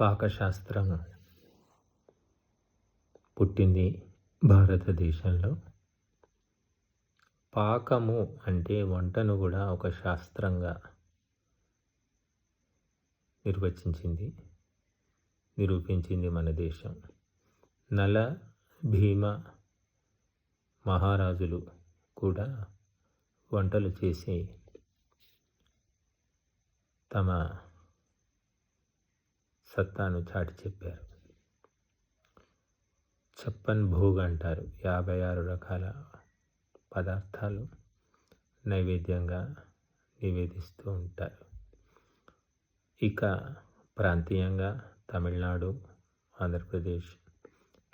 పాకశాస్త్రం పుట్టింది భారతదేశంలో. పాకము అంటే వంటను కూడా ఒక శాస్త్రంగా నిర్వచించింది నిరూపించింది మన దేశం. నల భీమ మహారాజులు కూడా వంటలు చేసి తమ సత్తాను చాటి చెప్పారు. చెప్పన్ భోగ్ అంటారు. యాభై ఆరు రకాల పదార్థాలు నైవేద్యంగా నివేదిస్తూ ఉంటారు. ఇక ప్రాంతీయంగా తమిళనాడు ఆంధ్రప్రదేశ్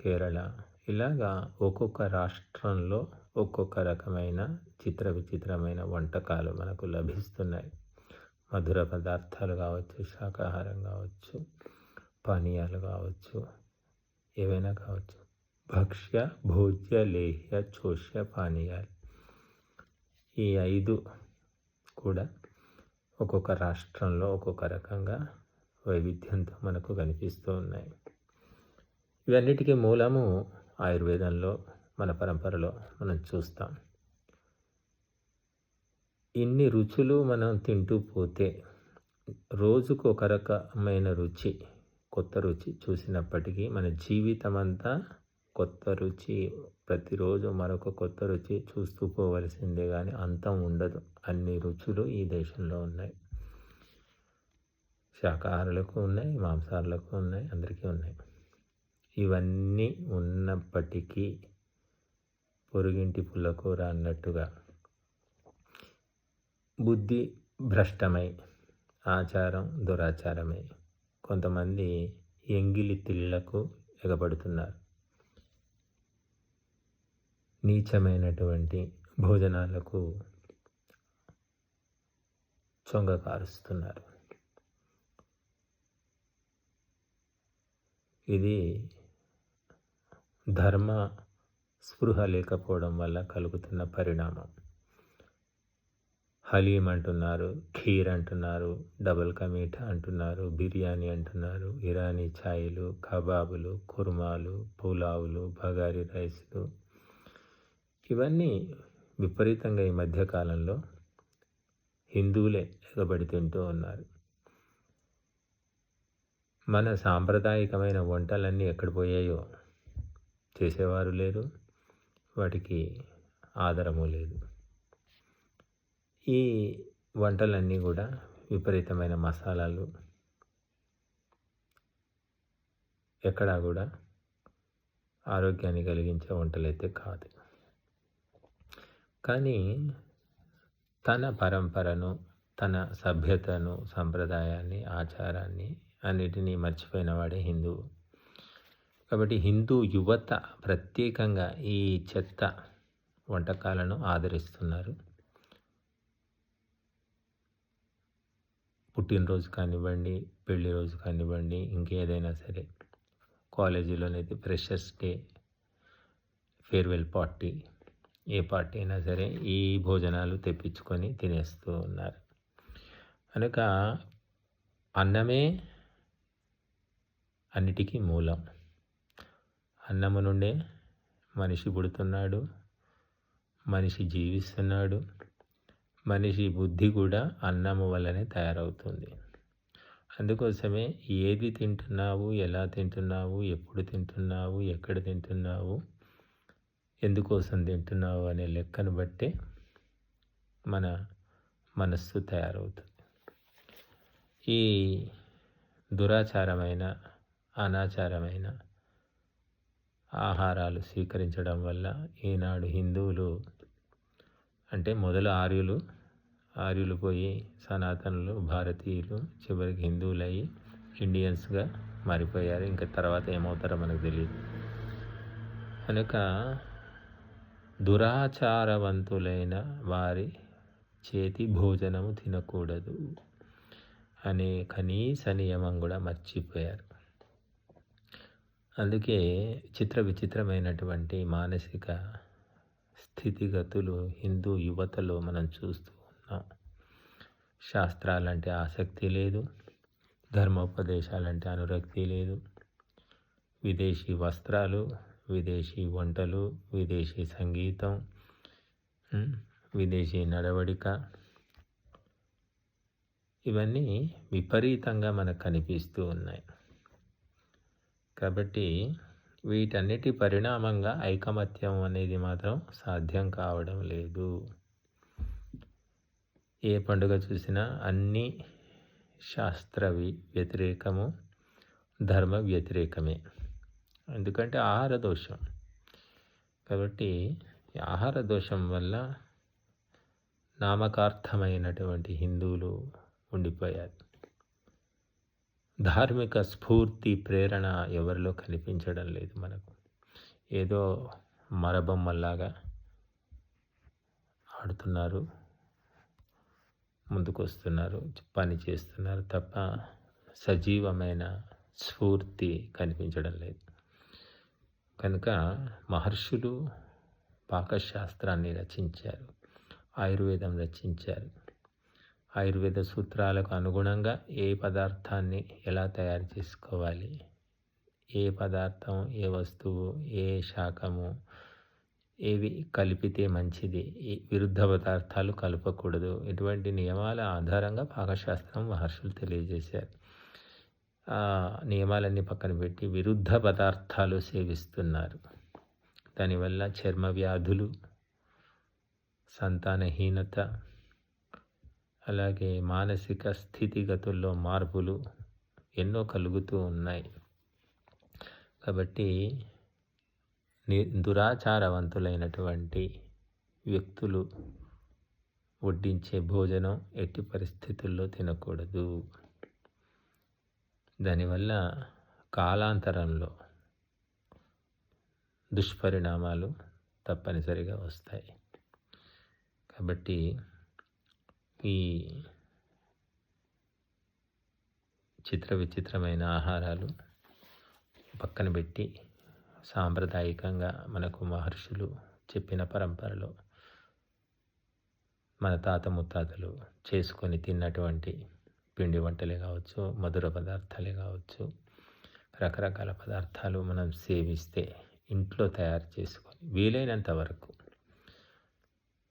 కేరళ ఇలాగా ఒక్కొక్క రాష్ట్రంలో ఒక్కొక్క రకమైన చిత్ర విచిత్రమైన వంటకాలు మనకు లభిస్తున్నాయి. మధుర పదార్థాలు కావచ్చు శాకాహారం కావచ్చు పానీయాలు కావచ్చు ఏవైనా కావచ్చు. భక్ష్య భోజ్య లేహ్య చోష్య పానీయాలు. ఈ ఐదు కూడా ఒక్కొక్క రాష్ట్రంలో ఒక్కొక్క రకంగా వైవిధ్యంతో మనకు కనిపిస్తూ ఉన్నాయి. ఇవన్నిటికీ మూలము ఆయుర్వేదంలో మన పరంపరలో మనం చూస్తాం. ఇన్ని రుచులు మనం తింటూ పోతే రోజుకు ఒక రకమైన రుచి కొత్త రుచి చూసినప్పటికీ మన జీవితం అంతా కొత్త రుచి ప్రతిరోజు మరొక కొత్త రుచి చూస్తూ పోవలసిందే కానీ అంతం ఉండదు. అన్ని రుచులు ఈ దేశంలో ఉన్నాయి. శాకాహారులకు ఉన్నాయి మాంసాహారులకు ఉన్నాయి అందరికీ ఉన్నాయి. ఇవన్నీ ఉన్నప్పటికీ పొరుగింటి పుల్లకూర అన్నట్టుగా బుద్ధి భ్రష్టమై ఆచారం దురాచారమై కొంతమంది ఎంగిలి తిళ్ళకు ఎగబడుతున్నారు. నీచమైనటువంటి భోజనాలకు చొంగ కారుస్తున్నారు. ఇది ధర్మ స్పృహ లేకపోవడం వల్ల కలుగుతున్న పరిణామం. హలీం అంటున్నారు ఖీర్ అంటున్నారు డబల్ కమీఠా అంటున్నారు బిర్యానీ అంటున్నారు ఇరానీ ఛాయలు కబాబులు కుర్మాలు పులావులు బగారి రైస్లు. ఇవన్నీ విపరీతంగా ఈ మధ్యకాలంలో హిందువులే ఎగబడి తింటూ ఉన్నారు. మన సాంప్రదాయకమైన వంటలన్నీ ఎక్కడ పోయాయో చేసేవారు లేరు వాటికి ఆదరము లేదు. ఈ వంటలన్నీ కూడా విపరీతమైన మసాలాలు ఎక్కడా కూడా ఆరోగ్యాన్ని కలిగించే వంటలైతే కాదు. కానీ తన పరంపరను తన సభ్యతను సంప్రదాయాన్ని ఆచారాన్ని అన్నిటినీ మర్చిపోయిన వాడే హిందువు కాబట్టి హిందూ యువత ప్రత్యేకంగా ఈ చెత్త వంటకాలను ఆదరిస్తున్నారు. పుట్టినరోజు కానివ్వండి పెళ్ళి రోజు కానివ్వండి ఇంకేదైనా సరే. కాలేజీలోనైతే ఫ్రెషర్స్ డే ఫేర్వెల్ పార్టీ ఏ పార్టీ అయినా సరే ఈ భోజనాలు తెప్పించుకొని తినేస్తూ ఉన్నారు. కనుక అన్నమే అన్నిటికీ మూలం. అన్నము నుండే మనిషి పుడుతున్నాడు మనిషి జీవిస్తున్నాడు మనిషి బుద్ధి కూడా అన్నము వల్లనే తయారవుతుంది. అందుకోసమే ఏది తింటున్నావు ఎలా తింటున్నావు ఎప్పుడు తింటున్నావు ఎక్కడ తింటున్నావు ఎందుకోసం తింటున్నావు అనే లెక్కను బట్టే మన మనస్సు తయారవుతుంది. ఈ దురాచారమైన అనాచారమైన ఆహారాలు స్వీకరించడం వల్ల ఈనాడు హిందువులు అంటే మొదలు ఆర్యులు ఆర్యులు పోయి సనాతనులు భారతీయులు చివరికి హిందువులు అయ్యి ఇండియన్స్గా మారిపోయారు. ఇంకా తర్వాత ఏమవుతారో మనకు తెలియదు కనుక దురాచారవంతులైన వారి చేతి భోజనము తినకూడదు అనే కనీస నియమం కూడా మర్చిపోయారు. అందుకే చిత్ర విచిత్రమైనటువంటి మానసిక స్థితిగతులు హిందూ యువతలో మనం చూస్తూ శాస్త్రాలంటే ఆసక్తి లేదు ధర్మోపదేశాలంటే అనురక్తి లేదు. విదేశీ వస్త్రాలు విదేశీ వంటలు విదేశీ సంగీతం విదేశీ నడవడిక ఇవన్నీ విపరీతంగా మనకు కనిపిస్తూ ఉన్నాయి. కాబట్టి వీటన్నిటి పరిణామంగా ఐకమత్యం అనేది మాత్రం సాధ్యం కావడం లేదు. ఏ పండుగ చూసినా అన్నీ శాస్త్ర వ్యతిరేకము ధర్మ వ్యతిరేకమే. ఎందుకంటే ఆహార దోషం. కాబట్టి ఆహార దోషం వల్ల నామకార్థమైనటువంటి హిందువులు ఉండిపోయారు. ధార్మిక స్ఫూర్తి ప్రేరణ ఎవరిలో కనిపించడం లేదు మనకు. ఏదో మరబొమ్మల్లాగా ఆడుతున్నారు. ముందుకు వస్తున్నారు పని చేస్తున్నారు తప్ప సజీవమైన స్ఫూర్తి కనిపించడం లేదు. కనుక మహర్షులు పాకశాస్త్రాన్ని రచించారు ఆయుర్వేదం రచించారు. ఆయుర్వేద సూత్రాలకు అనుగుణంగా ఏ పదార్థాన్ని ఎలా తయారు చేసుకోవాలి ఏ పదార్థం ఏ వస్తువు ఏ శాఖము ఏవి కలిపితే మంచిది? విరుద్ధ పదార్థాలు కలపకూడదు. ఇటువంటి నియమాల ఆధారంగా పాకశాస్త్రం మహర్షులు తెలియజేశారు. ఆ నియమాలన్నీ పక్కన పెట్టి విరుద్ధ పదార్థాలు సేవిస్తున్నారు. దానివల్ల చర్మ వ్యాధులు సంతానహీనత అలాగే మానసిక స్థితిగతుల్లో మార్పులు ఎన్నో కలుగుతూ ఉన్నాయి. కాబట్టి దురాచారవంతులైనటువంటి వ్యక్తులు వడ్డించే భోజనం ఎట్టి పరిస్థితుల్లో తినకూడదు. దానివల్ల కాలాంతరంలో దుష్పరిణామాలు తప్పనిసరిగా వస్తాయి. కాబట్టి ఈ చిత్ర విచిత్రమైన ఆహారాలు పక్కన పెట్టి సాంప్రదాయకంగా మనకు మహర్షులు చెప్పిన పరంపరలో మన తాత ముత్తాతలు చేసుకొని తిన్నటువంటి పిండి వంటలే కావచ్చు మధుర పదార్థాలే కావచ్చు రకరకాల పదార్థాలు మనం సేవిస్తే ఇంట్లో తయారు చేసుకొని వీలైనంత వరకు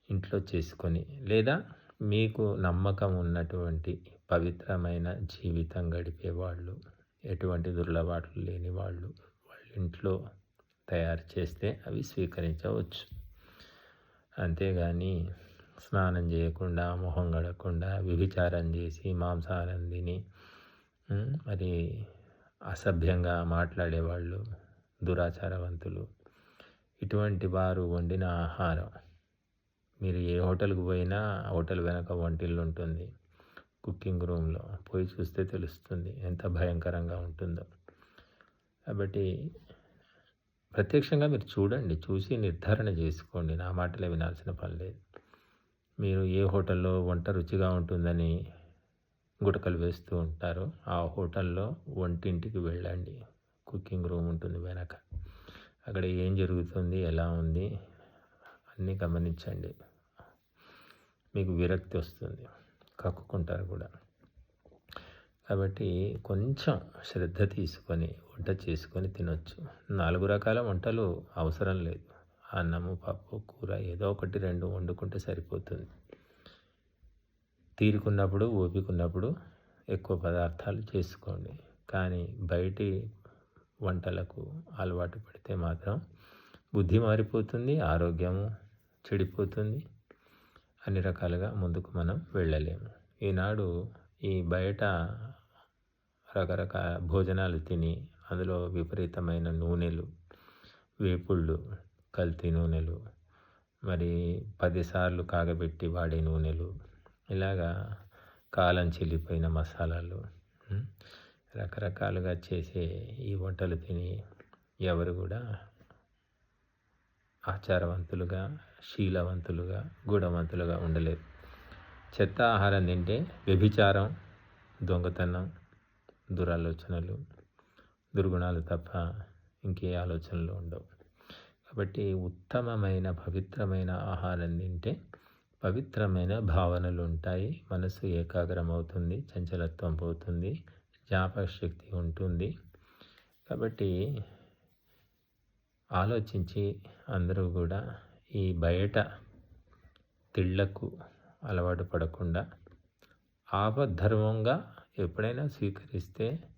ఇంట్లో చేసుకొని లేదా మీకు నమ్మకం ఉన్నటువంటి పవిత్రమైన జీవితం గడిపే వాళ్ళు ఎటువంటి దుర్లవాట్లు లేని వాళ్ళు వాళ్ళ ఇంట్లో తయారు చేస్తే అవి స్వీకరించవచ్చు. అంతేగాని స్నానం చేయకుండా మొహం గడకుండా వ్యభిచారం చేసి మాంసాహారం తిని మరి అసభ్యంగా మాట్లాడేవాళ్ళు దురాచారవంతులు ఇటువంటి వారు వండిన ఆహారం. మీరు ఏ హోటల్కి పోయినా హోటల్ వెనక వంటిల్లు ఉంటుంది. కుకింగ్ రూమ్లో పోయి చూస్తే తెలుస్తుంది ఎంత భయంకరంగా ఉంటుందో. కాబట్టి ప్రత్యక్షంగా మీరు చూడండి చూసి నిర్ధారణ చేసుకోండి. నా మాటలే వినాల్సిన పని లేదు. మీరు ఏ హోటల్లో వంట రుచిగా ఉంటుందని గుటకలు వేస్తూ ఉంటారో ఆ హోటల్లో వంటింటికి వెళ్ళండి. కుకింగ్ రూమ్ ఉంటుంది వెనక. అక్కడ ఏం జరుగుతుంది ఎలా ఉంది అన్నీ గమనించండి. మీకు విరక్తి వస్తుంది కక్కుకుంటారు కూడా. కాబట్టి కొంచెం శ్రద్ధ తీసుకొని వంట చేసుకొని తినొచ్చు. నాలుగు రకాల వంటలు అవసరం లేదు. అన్నము పప్పు కూర ఏదో ఒకటి రెండు వండుకుంటే సరిపోతుంది. తీరుకున్నప్పుడు ఓపికన్నప్పుడు ఎక్కువ పదార్థాలు చేసుకోండి. కానీ బయటి వంటలకు అలవాటు పడితే మాత్రం బుద్ధి మారిపోతుంది ఆరోగ్యము చెడిపోతుంది. అన్ని రకాలుగా ముందుకు మనం వెళ్ళలేము. ఈనాడు ఈ బయట రకరకాల భోజనాలు తిని అందులో విపరీతమైన నూనెలు వేపుళ్ళు కల్తీ నూనెలు మరి పదిసార్లు కాగబెట్టి వాడే నూనెలు ఇలాగా కాలం చెల్లిపోయిన మసాలాలు రకరకాలుగా చేసే ఈ వంటలు తిని ఎవరు కూడా ఆచారవంతులుగా శీలవంతులుగా గుణవంతులుగా ఉండలేరు. చెత్త ఆహారం తింటే వ్యభిచారం దొంగతనం దురాలోచనలు దుర్గుణాలు తప్ప ఇంకే ఆలోచనలు ఉండవు. కాబట్టి ఉత్తమమైన పవిత్రమైన ఆహారం తింటే పవిత్రమైన భావనలు ఉంటాయి. మనసు ఏకాగ్రం అవుతుంది చంచలత్వం పోతుంది జ్ఞాపక శక్తి ఉంటుంది. కాబట్టి ఆలోచించి అందరూ కూడా ఈ బయట తిళ్ళకు అలవాటు పడకుండా ఆపద్ధర్మంగా ఎప్పుడైనా స్వీకరిస్తే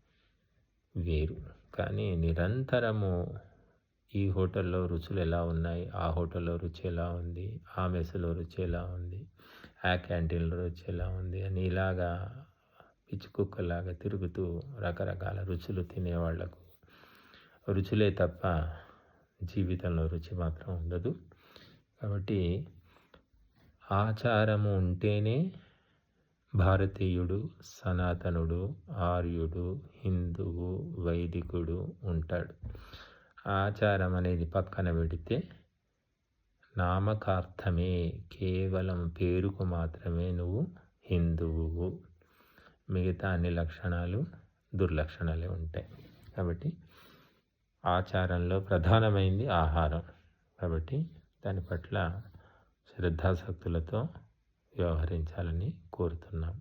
వేరు. కానీ నిరంతరము ఈ హోటల్లో రుచులు ఎలా ఉన్నాయి? ఆ హోటల్లో రుచి ఎలా ఉంది? ఆ మెస్సులో రుచి ఎలా ఉంది? ఆ క్యాంటీన్లో రుచి ఎలా ఉంది? అని ఇలాగా పిచ్చుకుక్కలాగా తిరుగుతూ రకరకాల రుచులు తినేవాళ్ళకు రుచులే తప్ప జీవితంలో రుచి మాత్రం ఉండదు. కాబట్టి ఆచారము ఉంటేనే భారతీయుడు సనాతనుడు ఆర్యుడు హిందువు వైదికుడు ఉంటాడు. ఆచారం అనేది పక్కన పెడితే నామకార్థమే కేవలం పేరుకు మాత్రమే నువ్వు హిందువు. మిగతా అన్ని లక్షణాలు దుర్లక్షణాలే ఉంటాయి. కాబట్టి ఆచారంలో ప్రధానమైంది ఆహారం. కాబట్టి దాని పట్ల శ్రద్ధాశక్తులతో వ్యవహరించాలని కోరుతున్నాం.